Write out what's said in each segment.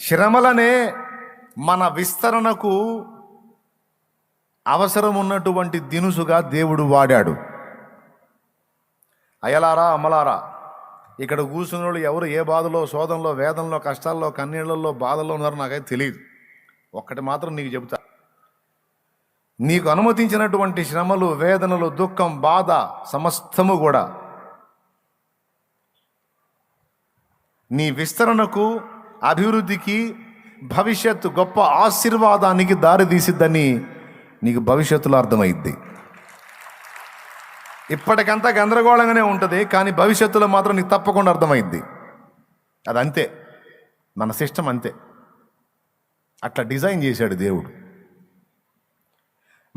శ్రమలనే మన విస్తరణకు అవసరం ఉన్నటువంటి దినుసుగా దేవుడు వాడాడు. అయలారా అమలారా ఇక్కడ కూర్చున్న వాళ్ళు ఎవరు ఏ బాధలో శోధంలో వేదనలో కష్టాల్లో కన్నీళ్ళల్లో బాధల్లో ఉన్నారో నాకైతే తెలియదు ఒక్కటి మాత్రం నీకు చెబుతా. నీకు అనుమతించినటువంటి శ్రమలు వేదనలు దుఃఖం బాధ సమస్తము కూడా నీ విస్తరణకు అభివృద్ధికి భవిష్యత్తు గొప్ప ఆశీర్వాదానికి దారి తీసిద్దని నీకు భవిష్యత్తులో అర్థమైద్ది. ఇప్పటికంతా గందరగోళంగానే ఉంటుంది కానీ భవిష్యత్తులో మాత్రం నీకు తప్పకుండా అర్థమైద్ది. అది అంతే మన సిస్టమ్ అంతే. అట్లా డిజైన్ చేశాడు దేవుడు.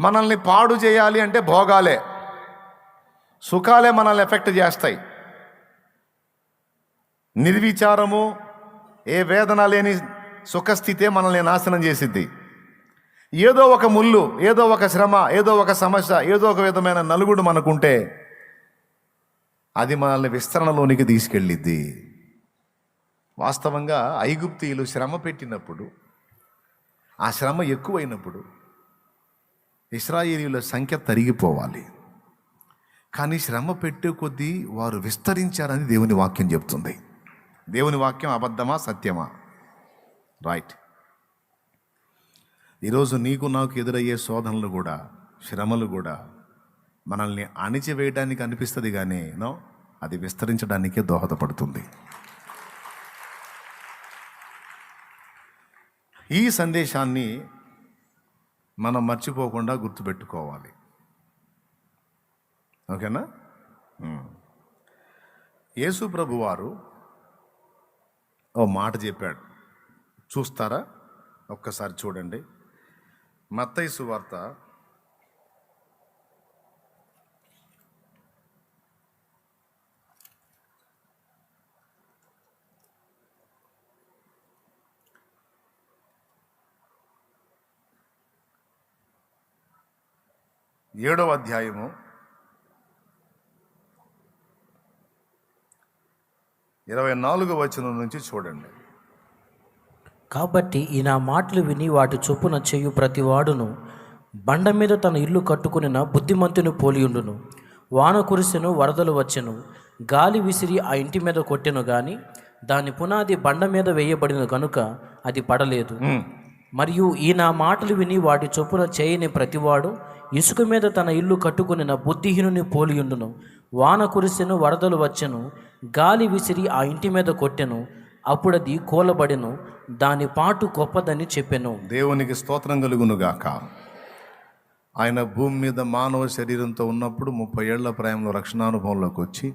మనల్ని పాడు చేయాలి అంటే భోగాలే. సుఖాలే మనల్ని ఎఫెక్ట్ చేస్తాయి. నిర్విచారము ఏ వేదన లేని సుఖస్థితే మనల్ని నాశనం చేసిద్ది. ఏదో ఒక ముళ్ళు ఏదో ఒక శ్రమ ఏదో ఒక సమస్య ఏదో ఒక విధమైన నలుగుడు మనకుంటే అది మనల్ని విస్తరణలోనికి తీసుకెళ్ళిద్ది. వాస్తవంగా ఐగుప్తీయులు శ్రమ పెట్టినప్పుడు ఆ శ్రమ ఎక్కువైనప్పుడు ఇస్రాయేలీల సంఖ్య తరిగిపోవాలి. కానీ శ్రమ పెట్టే కొద్దీ వారు విస్తరించారని దేవుని వాక్యం చెప్తుంది. దేవుని వాక్యం అబద్ధమా సత్యమా? రైట్ ఈరోజు నీకు నాకు ఎదురయ్యే శోధనలు కూడా శ్రమలు కూడా మనల్ని అణిచివేయడానికి అనిపిస్తుంది కానీ నో అది విస్తరించడానికే దోహదపడుతుంది. ఈ సందేశాన్ని మనం మర్చిపోకుండా గుర్తుపెట్టుకోవాలి. ఓకేనా? Hmm. యేసు ప్రభు వారు ఓ మాట చెప్పాడు. చూస్తారా? ఒక్కసారి చూడండి. మత్తయి సువార్త ఏడవ అధ్యాయము ఇరవై నాలుగు వచనం నుంచి చూడండి. కాబట్టి ఈ నా మాటలు విని వాటి చొప్పున చేయు ప్రతివాడును బండ మీద తన ఇల్లు కట్టుకునిన బుద్ధిమంతుని పోలియుండును వాన కురిసెను వరదలు వచ్చెను. గాలి విసిరి ఆ ఇంటి మీద కొట్టెను గాని దాని పునాది బండ మీద వేయబడిన గనుక అది పడలేదు. మరియు ఈ నా మాటలు విని వాటి చొప్పున చేయని ప్రతివాడు ఇసుక మీద తన ఇల్లు కట్టుకునిన బుద్ధిహీనుని పోలియుండును వాన కురిసెను వరదలు వచ్చెను గాలి విసిరి ఆ ఇంటి మీద కొట్టెను అప్పుడది కూలబడెను దాని పాటు గొప్పదని చెప్పెను. దేవునికి స్తోత్రం కలుగునుగాక. ఆయన భూమి మీద మానవ శరీరంతో ఉన్నప్పుడు ముప్పై ఏళ్ళ ప్రాయంలో రక్షణానుభవంలోకి వచ్చి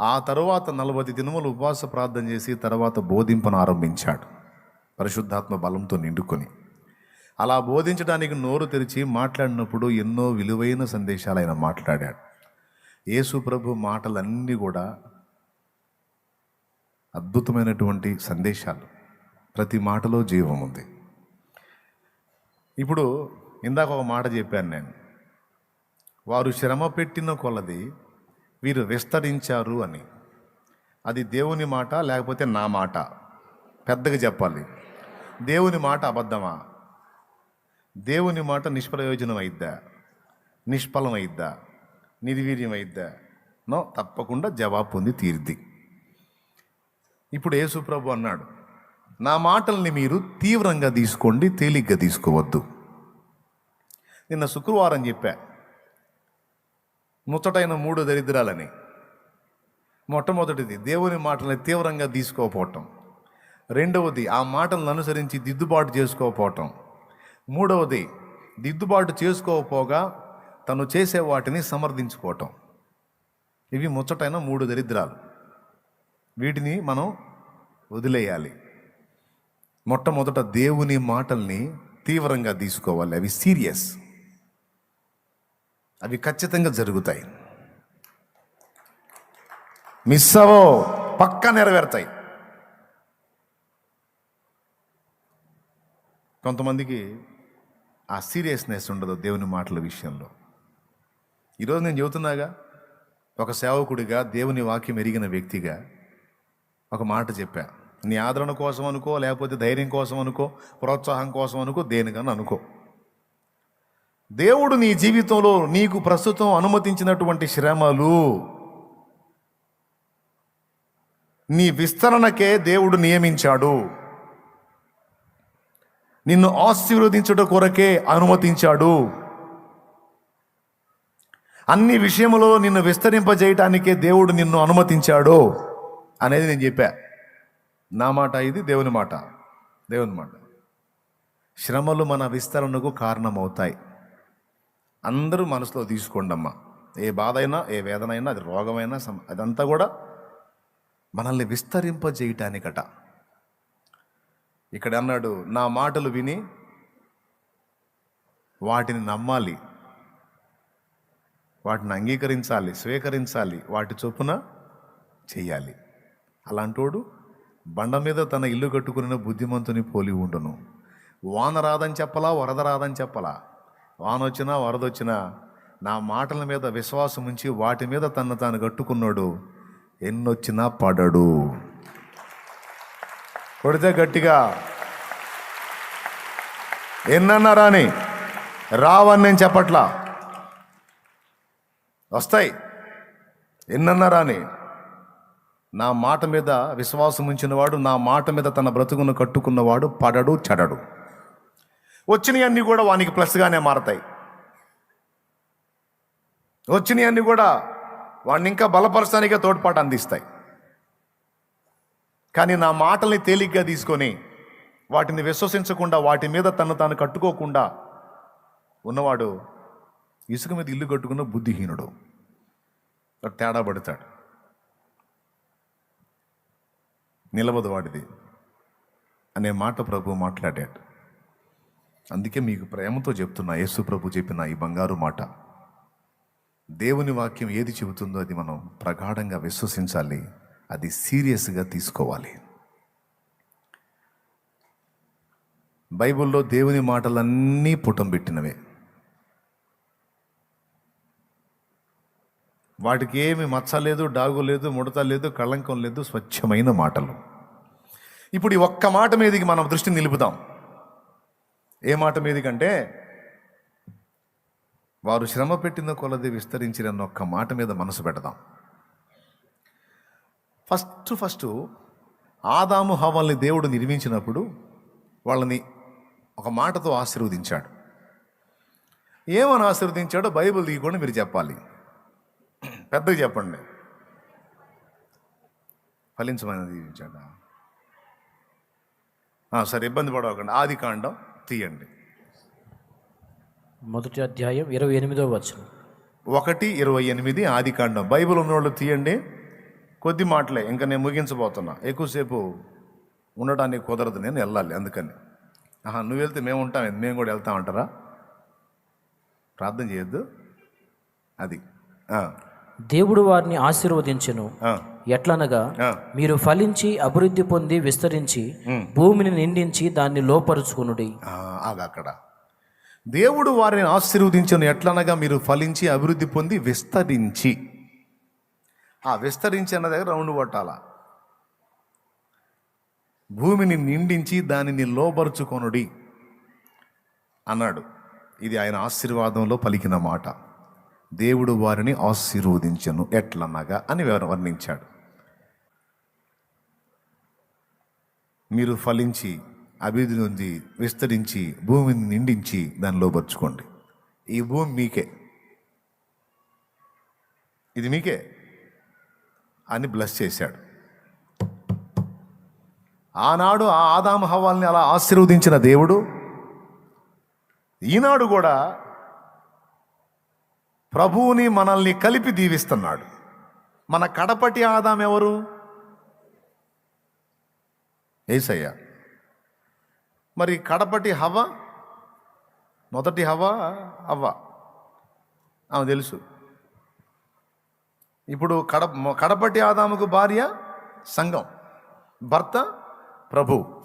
ఆ తరువాత నలభై దినములు ఉపవాస ప్రార్థన చేసి తర్వాత బోధింపను ఆరంభించాడు. పరిశుద్ధాత్మ బలంతో నిండుకొని. అలా బోధించడానికి నోరు తెరిచి మాట్లాడినప్పుడు ఎన్నో విలువైన సందేశాలు ఆయన మాట్లాడాడు. యేసు ప్రభు మాటలన్నీ కూడా అద్భుతమైనటువంటి సందేశాలు. ప్రతి మాటలో జీవం ఉంది. ఇప్పుడు ఇందాక ఒక మాట చెప్పాను నేను. వారు శ్రమ పెట్టిన కొలది వీరు విస్తరించారు అని. అది దేవుని మాట లేకపోతే నా మాట? పెద్దగా చెప్పాలి. దేవుని మాట అబద్ధమా? దేవుని మాట నిష్ప్రయోజనం అయిద్దా నిష్ఫలం అయిద్దా నిర్వీర్యం నో తప్పకుండా జవాబు పొంది తీర్ది ఇప్పుడు యేసుప్రభు అన్నాడు నా మాటల్ని మీరు తీవ్రంగా తీసుకోండి తేలిగ్గా తీసుకోవద్దు. నిన్న శుక్రవారం చెప్పా ముచ్చటైన మూడు దరిద్రాలని. మొట్టమొదటిది దేవుని మాటల్ని తీవ్రంగా తీసుకోకపోవటం. రెండవది ఆ మాటలను అనుసరించి దిద్దుబాటు చేసుకోకపోవటం. మూడవది దిద్దుబాటు చేసుకోకపోగా తను చేసే వాటిని సమర్థించుకోవటం. ఇవి ముచ్చటైన మూడు దరిద్రాలు. వీటిని మనం వదిలేయాలి. మొట్టమొదట దేవుని మాటల్ని తీవ్రంగా తీసుకోవాలి. అవి సీరియస్. అవి ఖచ్చితంగా జరుగుతాయి. మిస్ అవో పక్కా నెరవేరుతాయి. కొంతమందికి ఆ సీరియస్నెస్ ఉండదు దేవుని మాటల విషయంలో. ఈరోజు నేను చెబుతున్నాగా ఒక సేవకుడిగా దేవుని వాక్యం ఎరిగిన వ్యక్తిగా ఒక మాట చెప్పా. నీ ఆదరణ కోసం అనుకో లేకపోతే ధైర్యం కోసం అనుకో ప్రోత్సాహం కోసం అనుకో దేనికన్నా అనుకో. దేవుడు నీ జీవితంలో నీకు ప్రస్తుతం అనుమతించినటువంటి శ్రమలు నీ విస్తరణకే దేవుడు నియమించాడు. నిన్ను ఆశీర్వదించుట కొరకే అనుమతించాడు. అన్ని విషయములో నిన్ను విస్తరింపజేయటానికే దేవుడు నిన్ను అనుమతించాడు అనేది నేను చెప్పా. నా మాట ఇది దేవుని మాట. దేవుని మాట. శ్రమలు మన విస్తరణకు కారణమవుతాయి. అందరూ మనసులో తీసుకోండమ్మా. ఏ బాధ అయినా ఏ వేదన అయినా అది రోగమైనా సమ- అదంతా కూడా మనల్ని విస్తరింపజేయటానికట. ఇక్కడ అన్నాడు నా మాటలు విని వాటిని నమ్మాలి. వాటిని అంగీకరించాలి స్వీకరించాలి వాటి చొప్పున చెయ్యాలి. అలాంటోడు బండ మీద తన ఇల్లు కట్టుకుని బుద్ధిమంతుని పోలి ఉండును. వాన రాదని చెప్పలా వరద రాదని చెప్పలా. వాన వచ్చినా వరదొచ్చినా నా మాటల మీద విశ్వాసం ఉంచి వాటి మీద తను తాను కట్టుకున్నాడు. ఎన్నొచ్చినా పడడు. కొడితే గట్టిగా ఎన్నన్నా రాని రావని నేను చెప్పట్లా. వస్తాయి. ఎన్నన్నా రాని నా మాట మీద విశ్వాసం ఉంచినవాడు నా మాట మీద తన బ్రతుకును కట్టుకున్నవాడు పడడు చెడడు. వచ్చినవన్నీ కూడా వానికి ప్లస్గానే మారతాయి. వచ్చినవన్నీ కూడా వాడిని ఇంకా బలపరచడానికే తోడ్పాటు అందిస్తాయి. కానీ నా మాటల్ని తేలిగ్గా తీసుకొని వాటిని విశ్వసించకుండా వాటి మీద తను తాను కట్టుకోకుండా ఉన్నవాడు ఇసుక మీద ఇల్లు కట్టుకున్న బుద్ధిహీనుడు. తేడా పడతాడు. నిలబదు వాడిది అనే మాట ప్రభు మాట్లాడాడు. అందుకే మీకు ప్రేమతో చెప్తున్నా యేసు ప్రభు చెప్పిన ఈ బంగారు మాట. దేవుని వాక్యం ఏది చెబుతుందో అది మనం ప్రగాఢంగా విశ్వసించాలి అది సీరియస్గా తీసుకోవాలి. బైబిల్లో దేవుని మాటలన్నీ పుటం పెట్టినవే. వాటికి ఏమి మచ్చ లేదు డాగు లేదు ముడత లేదు కళంకం లేదు స్వచ్ఛమైన మాటలు. ఇప్పుడు ఈ ఒక్క మాట మీదకి మనం దృష్టి నిలుపుదాం. ఏ మాట మీదకంటే వారు శ్రమ పెట్టిన కొలది విస్తరించిన ఒక్క మాట మీద మనసు పెడదాం. ఫస్ట్ ఫస్ట్ ఆదాము హవల్ని దేవుడు నిర్మించినప్పుడు వాళ్ళని ఒక మాటతో ఆశీర్వదించాడు. ఏమని ఆశీర్వదించాడో బైబిల్ తీయకుండా మీరు చెప్పాలి. పెద్దగా చెప్పండి. ఫలించమని దీవించాడా సరే ఇబ్బంది పడవకండి. ఆది కాండం తీయండి. మొదటి అధ్యాయం ఇరవై ఎనిమిదో వచనం. ఒకటి ఇరవై ఎనిమిది ఆది కాండం. బైబిల్ ఉన్నవాళ్ళు తీయండి. కొద్ది మాటలే ఇంకా నేను ముగించబోతున్నా. ఎక్కువసేపు ఉండడానికి కుదరదు నేను వెళ్ళాలి అందుకని. ఆహా నువ్వు వెళ్తే మేము ఉంటాం? మేము కూడా వెళ్తామంటారా? ప్రార్థన చేయొద్దు? అది. దేవుడు వారిని ఆశీర్వదించెను. ఎట్లనగా. మీరు ఫలించి అభివృద్ధి పొంది విస్తరించి భూమిని నిండించి దాన్ని లోపరుచుకునుడి. అక్కడ. దేవుడు వారిని ఆశీర్వదించను. ఎట్లనగా మీరు ఫలించి అభివృద్ధి పొంది విస్తరించి. ఆ విస్తరించి అన్న దగ్గర రౌండ్ కొట్టాల? భూమిని నిండించి దానిని లోపరుచుకొనుడి. అన్నాడు. ఇది ఆయన ఆశీర్వాదంలో పలికిన మాట. దేవుడు వారిని ఆశీర్వదించను ఎట్లనగా అని వర్ణించాడు. మీరు ఫలించి అభివృద్ధి నుండి విస్తరించి భూమిని నిండించి దానిలో పరుచుకోండి ఈ భూమి మీకే. ఇది మీకే అని బ్లెస్ చేశాడు. ఆనాడు ఆ ఆదామ హవాల్ని అలా ఆశీర్వదించిన దేవుడు ఈనాడు కూడా ప్రభువుని మనల్ని కలిపి దీవిస్తున్నాడు. మన కడపటి ఆదాం ఎవరు? ఏసయ్య. మరి కడపటి హవ మొదటి హవ అవ్వ. ఆమె తెలుసు. ఇప్పుడు కడ కడపటి ఆదాముకు భార్య సంఘం. భర్త ప్రభు.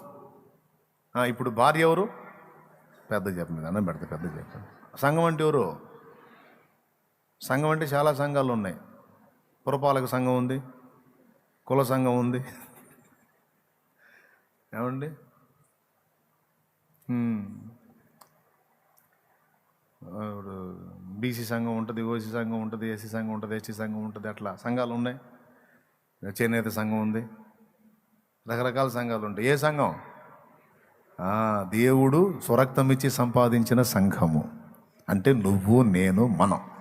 ఇప్పుడు భార్య ఎవరు? పెద్ద చెప్పండి అన్నం పెడతా పెద్ద చెప్పండి సంఘం అంటే ఎవరు? సంఘం అంటే చాలా సంఘాలు ఉన్నాయి పురపాలక సంఘం ఉంది కుల సంఘం ఉంది. ఏమండి? ఇప్పుడు బీసీ సంఘం ఉంటుంది ఓసీ సంఘం ఉంటుంది ఎస్సీ సంఘం ఉంటుంది ఎస్టీ సంఘం ఉంటుంది అట్లా సంఘాలు ఉన్నాయి చేనేత సంఘం ఉంది. రకరకాల సంఘాలు ఉంటాయి. ఏ సంఘం? దేవుడు స్వరక్తం ఇచ్చి సంపాదించిన సంఘము. అంటే నువ్వు నేను మనం.